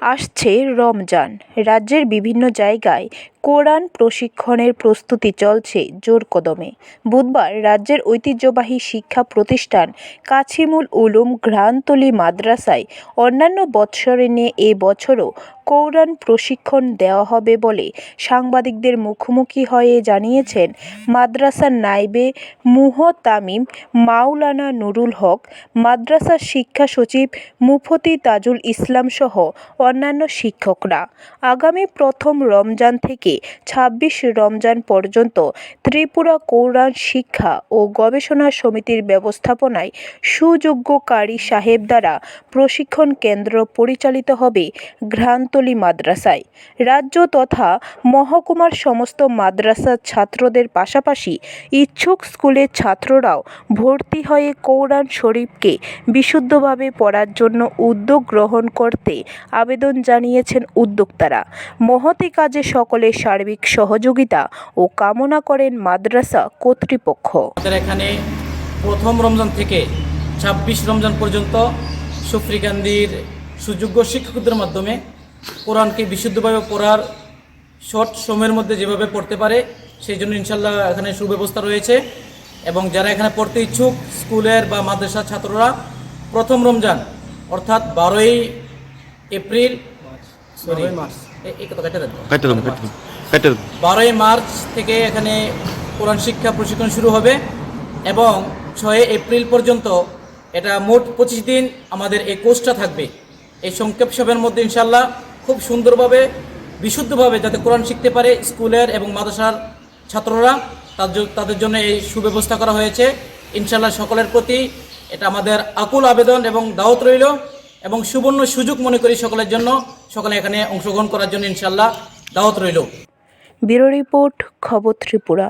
আসছে রমজান। রাজ্যের বিভিন্ন জায়গায় কোরআন প্রশিক্ষণের প্রস্তুতি চলছে জোর কদমে। বুধবার রাজ্যের ঐতিহ্যবাহী শিক্ষা প্রতিষ্ঠান কাছিমুল উলুম ঘ্রাণতলী মাদ্রাসায় অন্যান্য বৎসরে নিয়ে এ বছরও কোরআন প্রশিক্ষণ দেওয়া হবে বলে সাংবাদিকদের মুখোমুখি হয়ে জানিয়েছেন মাদ্রাসার নাইবে মুহতামিম মাওলানা নুরুল হক মাদ্রাসার শিক্ষা সচিব মুফতি তাজুল ইসলাম সহ অন্যান্য শিক্ষকরা। আগামী প্রথম রমজান থেকে ছাব্বিশ রমজান পর্যন্ত ত্রিপুরা কোরআন শিক্ষা ও গবেষণা সমিতির ব্যবস্থাপনায় সুযোগ্য কারি সাহেব দ্বারা প্রশিক্ষণ কেন্দ্র পরিচালিত হবে ঘ্রাণতলী মাদ্রাসায়। রাজ্য তথা মহকুমার সমস্ত মাদ্রাসার ছাত্রদের পাশাপাশি ইচ্ছুক স্কুলের ছাত্ররাও ভর্তি হয়ে কোরআন শরীফকে বিশুদ্ধভাবে পড়ার জন্য উদ্যোগ গ্রহণ করতে আবেদন জানিয়েছেন উদ্যোক্তারা। মহতি কাজে সকলের সার্বিক সহযোগিতা ও কামনা করেন মাদ্রাসা কর্তৃপক্ষ। এখানে প্রথম রমজান থেকে ছাব্বিশ রমজান পর্যন্ত সুফ্রিকান্দির সুযোগ্য শিক্ষকদের মাধ্যমে কোরআনকে বিশুদ্ধভাবে পড়ার শর্ট সময়ের মধ্যে যেভাবে পড়তে পারে, সেই জন্য ইনশাল্লাহ এখানে সুব্যবস্থা রয়েছে। এবং যারা এখানে পড়তে ইচ্ছুক, স্কুলের বা মাদ্রাসার ছাত্ররা প্রথম রমজান, অর্থাৎ বারোই এপ্রিল বারোই মার্চ থেকে এখানে কোরআন শিক্ষা প্রশিক্ষণ শুরু হবে এবং ছয় এপ্রিল পর্যন্ত এটা মোট পঁচিশ দিন আমাদের এই কোর্সটা থাকবে। এই সংক্ষেপ সবের মধ্যে ইনশাল্লাহ খুব সুন্দরভাবে বিশুদ্ধভাবে যাতে কোরআন শিখতে পারে স্কুলের এবং মাদ্রাসার ছাত্ররা তাদের জন্য এই সুব্যবস্থা করা হয়েছে। ইনশাল্লাহ সকলের প্রতি এটা আমাদের আকুল আবেদন এবং দাওয়াত রইল। এবং সুবর্ণ সুযোগ মনে করি সকলের জন্য। সকলে এখানে অংশগ্রহণ করার জন্য ইনশাল্লাহ দাওয়াত রইল। ব্যুরো রিপোর্ট, খবর ত্রিপুরা।